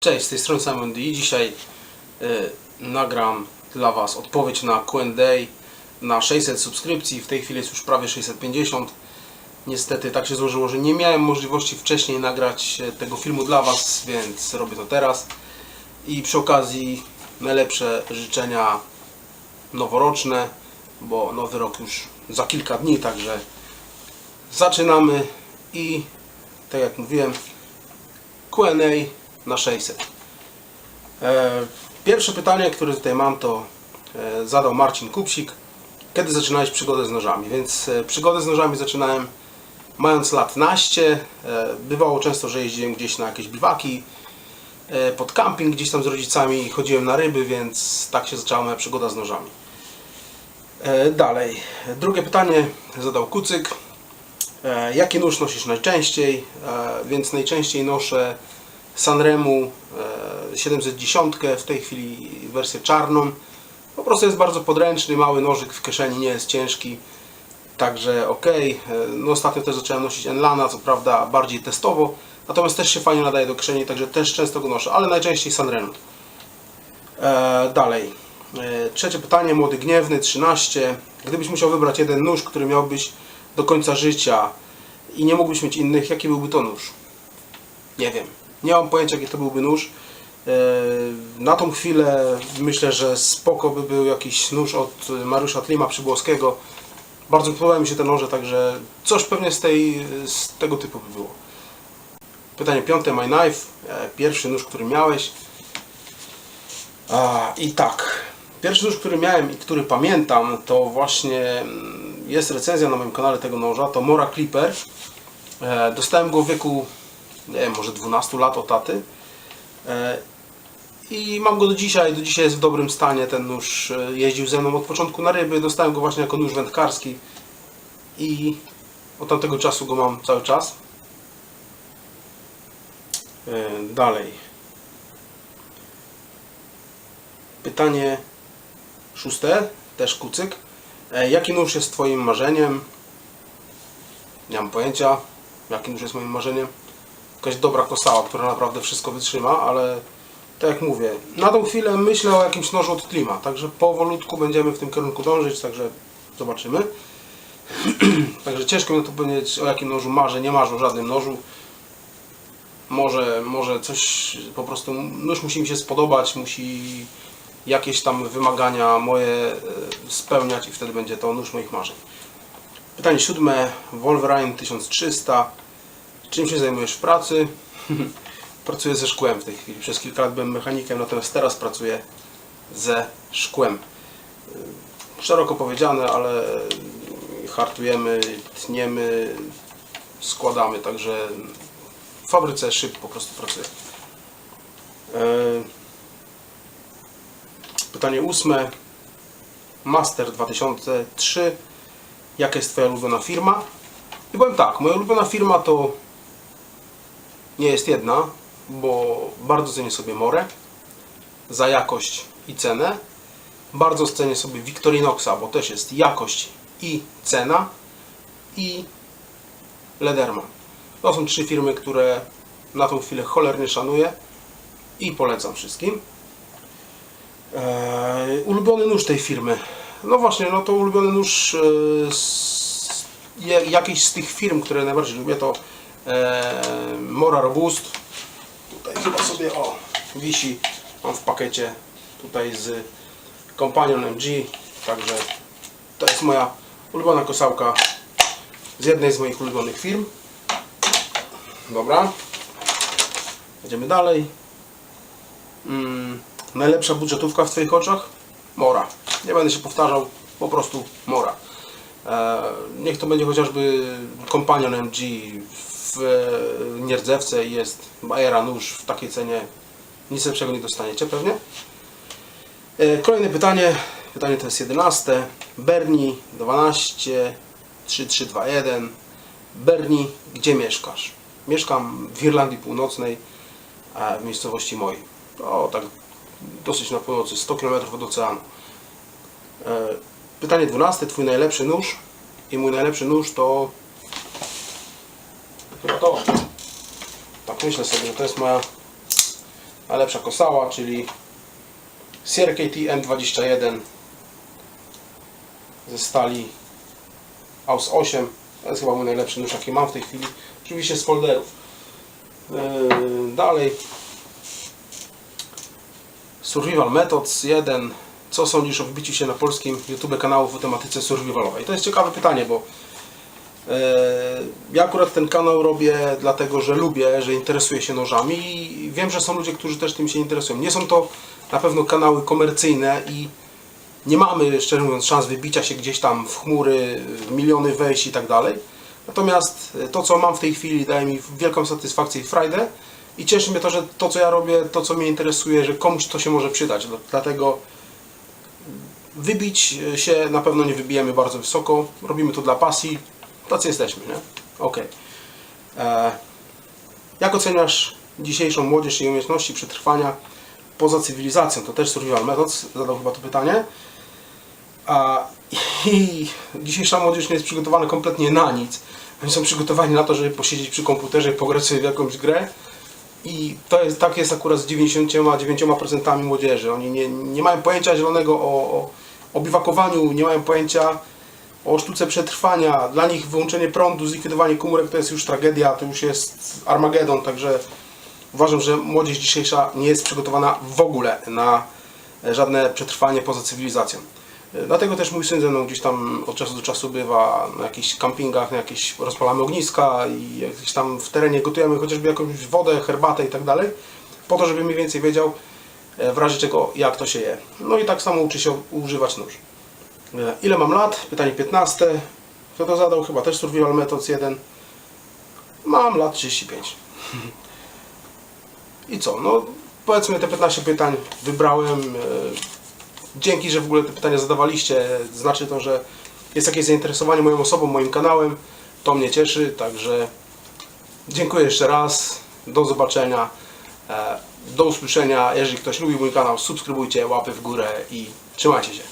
Cześć, z tej strony Simon D. Dzisiaj y, nagram dla Was odpowiedź na Q&A na 600 subskrypcji. W tej chwili jest już prawie 650. Niestety tak się złożyło, że nie miałem możliwości wcześniej nagrać e, tego filmu dla Was, więc robię to teraz. I przy okazji najlepsze życzenia noworoczne, bo nowy rok już za kilka dni, także zaczynamy i tak jak mówiłem, Q&A na 600. E, Pierwsze pytanie, które tutaj mam, to e, zadał Marcin Kupsik. Kiedy zaczynałeś przygodę z nożami? Więc e, przygodę z nożami zaczynałem mając lat naście. Bywało często, że jeździłem gdzieś na jakieś biwaki, pod camping gdzieś tam z rodzicami, chodziłem na ryby, więc tak się zaczęła moja przygoda z nożami. Dalej. Drugie pytanie zadał Kucyk. Jaki nóż nosisz najczęściej? Więc najczęściej noszę Sanremu e, 710, w tej chwili wersję czarną. Po prostu jest bardzo podręczny, mały nożyk w kieszeni, nie jest ciężki. Także ok. E, No ostatnio też zacząłem nosić Enlana, co prawda bardziej testowo. Natomiast też się fajnie nadaje do kieszeni, także też często go noszę, ale najczęściej Sanremu. E, dalej. E, trzecie pytanie, młody gniewny, 13. Gdybyś musiał wybrać jeden nóż, który miałbyś do końca życia i nie mógłbyś mieć innych, jaki byłby to nóż? Nie wiem. Nie mam pojęcia, jaki to byłby nóż. E, Na tą chwilę myślę, że spoko by był jakiś nóż od Mariusza Tlima Przybłoskiego. Bardzo podobają mi się te noże, także coś pewnie z, tej, z tego typu by było. Pytanie piąte, My Knife. E, Pierwszy nóż, który miałeś. A, I tak. Pierwszy nóż, który miałem i który pamiętam, to właśnie mm, jest recenzja na moim kanale tego noża. To Mora Clipper. E, Dostałem go w wieku, nie wiem, może 12 lat od taty. E, I mam go do dzisiaj. Do dzisiaj jest w dobrym stanie. Ten nóż e, jeździł ze mną od początku na ryby. Dostałem go właśnie jako nóż wędkarski. I od tamtego czasu go mam cały czas. E, Dalej. Pytanie szóste, też kucyk. Jaki nóż jest Twoim marzeniem? Nie mam pojęcia, jaki nóż jest moim marzeniem. Jakaś dobra kosała, która naprawdę wszystko wytrzyma, ale tak jak mówię, na tą chwilę myślę o jakimś nożu od klima, także powolutku będziemy w tym kierunku dążyć, także zobaczymy. także ciężko mi to powiedzieć o jakim nożu marzę, nie marzę o żadnym nożu. Może, może coś po prostu, nóż musi mi się spodobać, musi jakieś tam wymagania moje e, spełniać i wtedy będzie to nóż moich marzeń. Pytanie siódme, Wolverine 1300. Czym się zajmujesz w pracy? pracuję ze szkłem w tej chwili. Przez kilka lat byłem mechanikiem, natomiast teraz pracuję ze szkłem. E, Szeroko powiedziane, ale hartujemy, tniemy, składamy, także w fabryce szyb po prostu pracuję. E, Pytanie ósme. Master 2003. Jaka jest Twoja ulubiona firma? I powiem tak, moja ulubiona firma to nie jest jedna, bo bardzo cenię sobie More za jakość i cenę. Bardzo cenię sobie Victorinoxa, bo też jest jakość i cena. I Lederman. To są trzy firmy, które na tą chwilę cholernie szanuję i polecam wszystkim. Eee, ulubiony nóż tej firmy. No właśnie, no to ulubiony nóż e, z, je, jakiejś z tych firm, które najbardziej lubię to Mora Robust. Tutaj chyba sobie o wisi, mam w pakiecie tutaj z Companion MG, także to jest moja ulubiona kosałka z jednej z moich ulubionych firm. Dobra, jedziemy dalej. Mm, najlepsza budżetówka w Twoich oczach? Mora. Nie będę się powtarzał, po prostu Mora. E, niech to będzie chociażby Companion MG w e, nierdzewce jest Bajera nóż w takiej cenie. Nic lepszego nie dostaniecie pewnie. E, kolejne pytanie. Pytanie to jest 11. Berni 12 3321. Berni, gdzie mieszkasz? Mieszkam w Irlandii Północnej, w miejscowości mojej. To tak dosyć na północy, 100 km od oceanu. E, Pytanie 12. Twój najlepszy nóż? I mój najlepszy nóż to to. Tak myślę sobie, że to jest moja najlepsza kosała, czyli CRKT M21 ze stali AUS 8. To jest chyba mój najlepszy nóż, jaki mam w tej chwili. Oczywiście z folderów. Yy, dalej. Survival Methods 1. Co sądzisz o wbiciu się na polskim YouTube kanału w tematyce survivalowej? To jest ciekawe pytanie, bo ja akurat ten kanał robię dlatego, że lubię, że interesuję się nożami i wiem, że są ludzie, którzy też tym się interesują. Nie są to na pewno kanały komercyjne i nie mamy, szczerze mówiąc, szans wybicia się gdzieś tam w chmury, w miliony wejść i tak dalej. Natomiast to, co mam w tej chwili, daje mi wielką satysfakcję i frajdę i cieszy mnie to, że to, co ja robię, to, co mnie interesuje, że komuś to się może przydać. Dlatego wybić się na pewno nie wybijemy bardzo wysoko. Robimy to dla pasji. Tacy jesteśmy, nie? Okej. E, Jak oceniasz dzisiejszą młodzież i umiejętności przetrwania poza cywilizacją? To też Survival Methods zadał chyba to pytanie. A, I dzisiejsza młodzież nie jest przygotowana kompletnie na nic. Oni są przygotowani na to, żeby posiedzieć przy komputerze pograć sobie w jakąś grę. I to jest, tak jest akurat z 99% młodzieży. Oni nie, nie mają pojęcia zielonego o, o, o biwakowaniu, nie mają pojęcia o sztuce przetrwania. Dla nich wyłączenie prądu, zlikwidowanie komórek to jest już tragedia, to już jest Armagedon, także uważam, że młodzież dzisiejsza nie jest przygotowana w ogóle na żadne przetrwanie poza cywilizacją. Dlatego też mój syn ze mną gdzieś tam od czasu do czasu bywa na jakichś kampingach, na jakieś rozpalamy ogniska i gdzieś tam w terenie gotujemy chociażby jakąś wodę, herbatę i tak dalej, po to, żeby mniej więcej wiedział e, w razie czego jak to się je. No i tak samo uczy się używać nóż. E, Ile mam lat? Pytanie 15. Kto to zadał? Chyba też Survival Methods 1. Mam lat 35. I co? No powiedzmy te 15 pytań wybrałem. e, Dzięki, że w ogóle te pytania zadawaliście. Znaczy to, że jest jakieś zainteresowanie moją osobą, moim kanałem. To mnie cieszy, także dziękuję jeszcze raz. Do zobaczenia. E, Do usłyszenia. Jeżeli ktoś lubi mój kanał, subskrybujcie, łapy w górę i trzymajcie się.